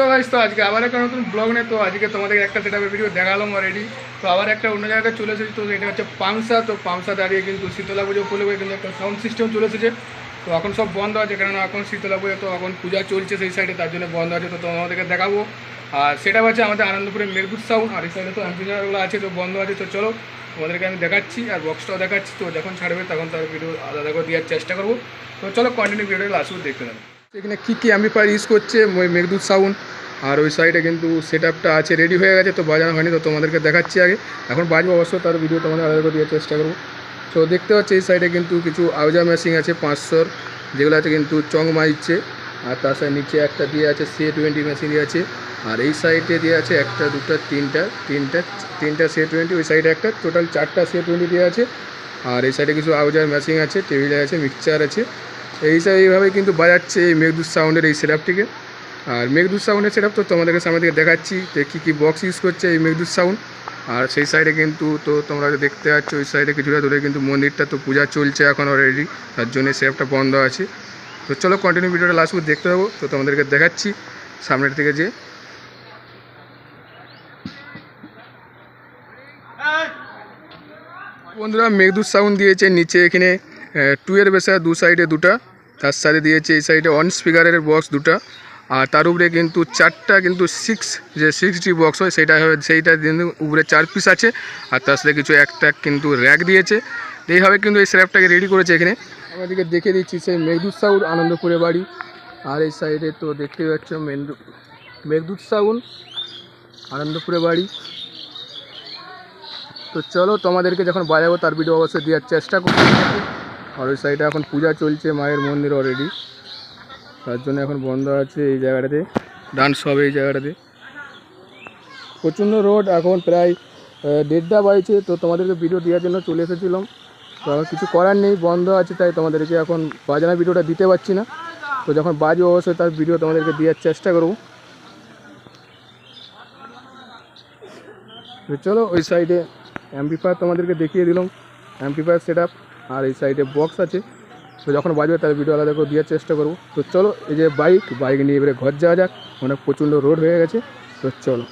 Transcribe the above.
So guys তো আজকে আবার একটা নতুন ব্লগ নিয়ে, তো আজকে তোমাদের একটা সেটআপের ভিডিও দেখালাম অলরেডি তো আবার একটা অন্য জায়গায় চলে এসেছি, তো এটা হচ্ছে পাংসা তো পাংসা দাঁড়িয়ে কিন্তু শীতলা পুজো উপলক্ষে কিন্তু একটা সাউন্ড সিস্টেম চলে এসেছে। তো এখন সব বন্ধ আছে, কেননা এখন শীতলা পুজো, তো এখন পূজা চলছে সেই সাইডে তার জন্য বন্ধ আছে, তো তোমাদেরকে দেখাবো। আর সেটা হচ্ছে আমাদের আনন্দপুরের মেরপুর সাউন্ড আর এই সাইডে তো অ্যাম্পিনারগুলো আছে, তো বন্ধ আছে, তো চলো তোমাদেরকে আমি দেখাচ্ছি, আর বক্সটাও দেখাচ্ছি। তো যখন ছাড়বে, তখন তার ভিডিও আলাদা করে দেওয়ার চেষ্টা করব। তো চলো কন্টিনিউ ভিডিওটা লাস্ট দেখতে থাকো। এখানে কী কী অ্যাম্পিফায়ার ইউজ করছে, ওই মেঘদূত সাউন্ড আর ওই সাইডে কিন্তু সেট আছে রেডি হয়ে গেছে, তো বাজানো হয়নি, তো তোমাদেরকে দেখাচ্ছি আগে। এখন বাজবো অবশ্য তার ভিডিও তোমাদের আলাদা করে দেওয়ার চেষ্টা করব। তো দেখতে পাচ্ছি, এই সাইডে কিন্তু কিছু আউজা মেশিন আছে, পাঁচশোর, যেগুলো আছে কিন্তু চং মাইচ্ছে আর তার সাথে নিচে একটা দিয়ে আছে সি টোয়েন্টি মেশিন আছে, আর এই সাইডে দিয়ে আছে একটা, দুটো, তিনটা তিনটা তিনটা সি টোয়েন্টি ওই সাইডে একটা টোটাল চারটা সি টোয়েন্টি দিয়ে আছে, আর এই সাইডে কিছু আউজার মেশিন আছে টেবিল আছে মিক্সচার আছে এই হিসাবে এইভাবে কিন্তু বাজাচ্ছে এই মেঘদূত সাউন্ডের এই সেটআপটিকে আর মেঘদূত সাউন্ডের সেটআপ তো তোমাদেরকে সামনে থেকে দেখাচ্ছি যে কী কী বক্স ইউজ করছে এই মেঘদূত সাউন্ড। আর সেই সাইডে কিন্তু তো তোমরা দেখতে পাচ্ছ, ওই সাইডে কিছুটা দূরে কিন্তু মন্দিরটা তো পূজা চলছে এখন অলরেডি তার জন্য সেটআপটা বন্ধ আছে। তো চলো কন্টিনিউ ভিডিওটা লাস্ট দেখতে পাবো তো তোমাদেরকে দেখাচ্ছি সামনের থেকে যে বন্ধুরা, মেঘদূত সাউন্ড দিয়েছে নিচে এখানে টুয়ের বেসা দু সাইডে দুটা। তার সাথে দিয়েছে এই সাইডে ওয়ান স্পিকারের বক্স দুটা। আর তার উপরে কিন্তু চারটা কিন্তু সিক্স যে সিক্স ডি বক্স হয় হয় সেইটা কিন্তু উপরে চার পিস আছে। আর তার সাথে কিছু একটা কিন্তু র্যাক দিয়েছে। এইভাবে কিন্তু এই স্ল্যাবটাকে রেডি করেছে এখানে। আমাদেরকে দেখে দিচ্ছি, সেই মেঘদূত সাউন্ড আনন্দপুরে বাড়ি। আর এই সাইডে তো দেখতে পাচ্ছ মেঘদূত মেঘদূত সাউন্ড আনন্দপুরে বাড়ি। তো চলো তোমাদেরকে যখন বাজাবো, তার ভিডিও অবশ্যই দেওয়ার চেষ্টা করতে আর ওই সাইডে এখন পূজা চলছে মায়ের মন্দির অলরেডি তার জন্য এখন বন্ধ আছে এই জায়গাটাতে। ডান্স হবে এই জায়গাটাতে। প্রচণ্ড রোড এখন প্রায় দেড়টা বাজছে। তো তোমাদেরকে ভিডিও দেওয়ার জন্য চলে এসেছিলাম। তো আমার কিছু করার নেই, বন্ধ আছে, তাই তোমাদেরকে এখন বাজানা ভিডিওটা দিতে পারছি না। তো যখন বাজবে অবশ্যই তার ভিডিও তোমাদেরকে দেওয়ার চেষ্টা করব। চলো, ওই সাইডে অ্যাম্পিফায়ার তোমাদেরকে দেখিয়ে দিলাম। অ্যাম্পিফায়ার সেট আর এই সাইডে বক্স আছে। তো যখন বাজবে তার ভিডিও আলাদা করে দেওয়ার চেষ্টা করব। তো চলো, এই যে বাইক বাইক নিয়ে এবারে ঘর যাওয়া যাক। অনেক প্রচণ্ড রোড হয়ে গেছে। তো চলো।